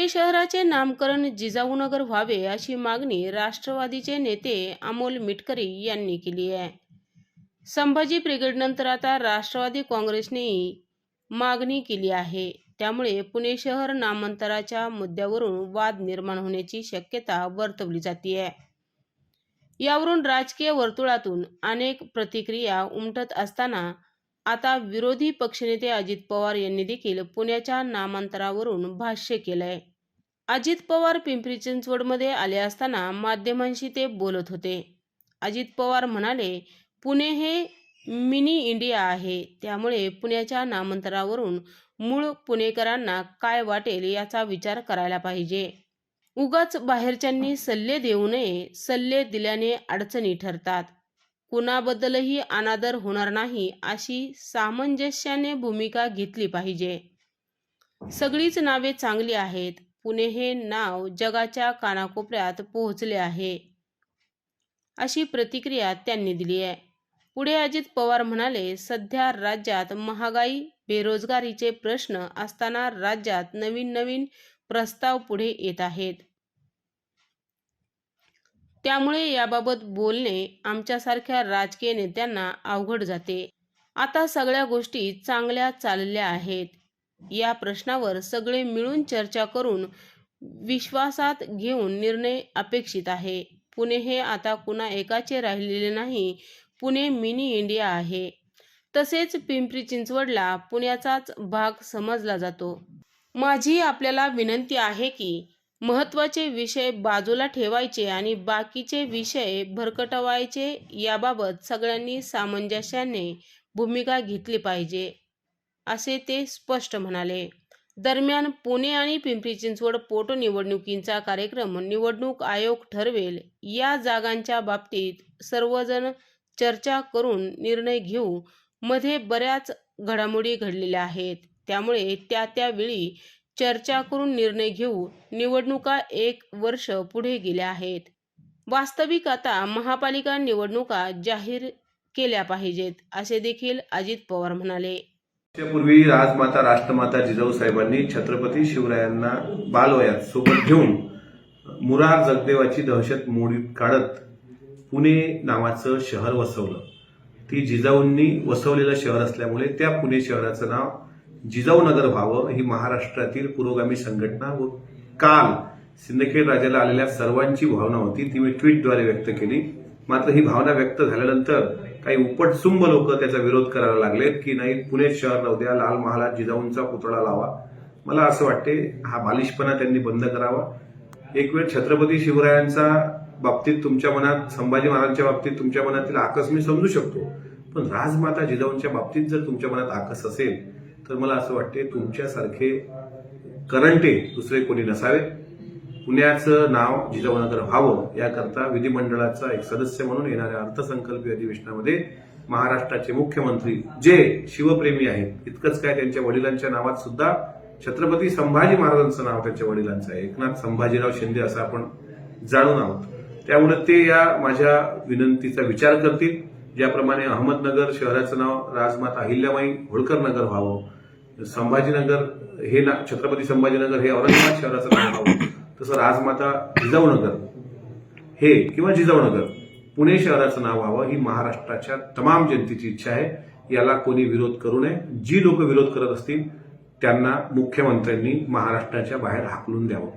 पुणे शहराचे नामकरण जिजाऊनगर व्हावे अशी मागणी राष्ट्रवादीचे नेते अमोल मिटकरी यांनी केली आहे. संभाजी ब्रिगेडनंतर आता राष्ट्रवादी काँग्रेसनेही मागणी केली आहे. त्यामुळे पुणे शहर नामांतराच्या मुद्द्यावरून वाद निर्माण होण्याची शक्यता वर्तवली जाते. यावरून राजकीय वर्तुळातून अनेक प्रतिक्रिया उमटत असताना आता विरोधी पक्षनेते अजित पवार यांनी देखील पुण्याच्या नामांतरावरून भाष्य केलंय. अजित पवार पिंपरी चिंचवडमध्ये आले असताना माध्यमांशी ते बोलत होते. अजित पवार म्हणाले पुणे हे मिनी इंडिया आहे. त्यामुळे पुण्याच्या नामांतरावरून मूळ पुणेकरांना काय वाटेल याचा विचार करायला पाहिजे. उगाच बाहेरच्यांनी सल्ले देऊ नये सल्ले दिल्याने अडचणी ठरतात. कुणाबद्दलही अनादर होणार नाही अशी सामंजस्याने भूमिका घेतली पाहिजे. सगळीच नावे चांगली आहेत. पुणे हे नाव जगाच्या कानाकोपऱ्यात पोहोचले आहे. अशी प्रतिक्रिया त्यांनी दिली आहे. पुढे अजित पवार म्हणाले सध्या राज्यात महागाई बेरोजगारीचे प्रश्न असताना राज्यात नवीन नवीन प्रस्ताव पुढे येत आहेत. त्यामुळे याबाबत बोलणे आमच्यासारख्या राजकीय नेत्यांना अवघड जाते. आता सगळ्या गोष्टी चांगल्या चालल्या आहेत. या प्रश्नावर सगळे मिळून चर्चा करून विश्वासात घेऊन निर्णय अपेक्षित आहे. पुणे हे आता कुणा एकाचे राहिलेले नाही. पुणे मिनी इंडिया आहे. तसेच पिंपरी चिंचवडला पुण्याचाच भाग समजला जातो. माझी आपल्याला विनंती आहे की महत्त्वाचे विषय बाजूला ठेवायचे आणि बाकीचे विषय भरकटवायचे याबाबत सगळ्यांनी सामंजस्याने भूमिका घेतली पाहिजे असे ते स्पष्ट म्हणाले. दरम्यान पुणे आणि पिंपरी चिंचवड पोटनिवडणुकींचा कार्यक्रम निवडणूक आयोग ठरवेल या जागांच्या बाबतीत सर्वजण चर्चा करून निर्णय घेऊ मध्ये बऱ्याच घडामोडी घडलेल्या आहेत. त्यामुळे त्या त्यावेळी चर्चा करून निर्णय घेऊ निवडणुका एक वर्ष पुढे गेल्या आहेत. वास्तविक आता महापालिका निवडणुका जाहीर केल्या पाहिजेत असे देखील अजित पवार म्हणाले. त्यापूर्वी राजमाता राष्ट्रमाता जिजाऊ साहेबांनी छत्रपती शिवरायांना बालवयात सोबत घेऊन मुरार जगदेवाची दहशत मोडीत काढत पुणे नावाचं शहर वसवलं. ती जिजाऊंनी वसवलेलं शहर असल्यामुळे त्या पुणे शहराचं नाव जिजाऊ नगर व्हावं ही महाराष्ट्रातील पुरोगामी संघटना व काल सिंदखेड राजाला आलेल्या सर्वांची भावना होती. ती मी ट्विटद्वारे व्यक्त केली. मात्र ही भावना व्यक्त झाल्यानंतर काही उपटसुंब लोक त्याचा विरोध करायला लागलेत की नाही पुणे शहर राहू द्या लाल महालात जिजाऊंचा पुतळा लावा. मला असं वाटते हा बालिशपणा त्यांनी बंद करावा. एक वेळ छत्रपती शिवरायांचा बाबतीत तुमच्या मनात संभाजी महाराजांच्या बाबतीत तुमच्या मनातील आकस मी समजू शकतो. पण राजमाता जिजाऊंच्या बाबतीत जर तुमच्या मनात आकस असेल तर मला असं वाटते तुमच्यासारखे करंटे दुसरे कोणी नसावेत. पुण्याचं नाव जिजावनगर व्हावं याकरता विधिमंडळाचा एक सदस्य म्हणून येणाऱ्या अर्थसंकल्पीय अधिवेशनामध्ये महाराष्ट्राचे मुख्यमंत्री जे शिवप्रेमी आहेत इतकंच काय त्यांच्या वडिलांच्या नावात सुद्धा छत्रपती संभाजी महाराजांचं नाव त्यांच्या वडिलांचं आहे. एकनाथ संभाजीराव शिंदे असं आपण जाणून आहोत. त्यामुळे ते या माझ्या विनंतीचा विचार करतील. ज्याप्रमाणे अहमदनगर शहराचं नाव राजमाता अहिल्याबाई होळकर नगर व्हावं संभाजीनगर हे ना छत्रपती संभाजीनगर हे औरंगाबाद शहराचं नाव तसं राजमाता जिजाऊनगर हे किंवा जिजाऊनगर पुणे शहराचं नाव व्हावं ही महाराष्ट्राच्या तमाम जनतेची इच्छा आहे. याला कोणी विरोध करू नये. जी लोक विरोध करत असतील त्यांना मुख्यमंत्र्यांनी महाराष्ट्राच्या बाहेर हाकलून द्यावं.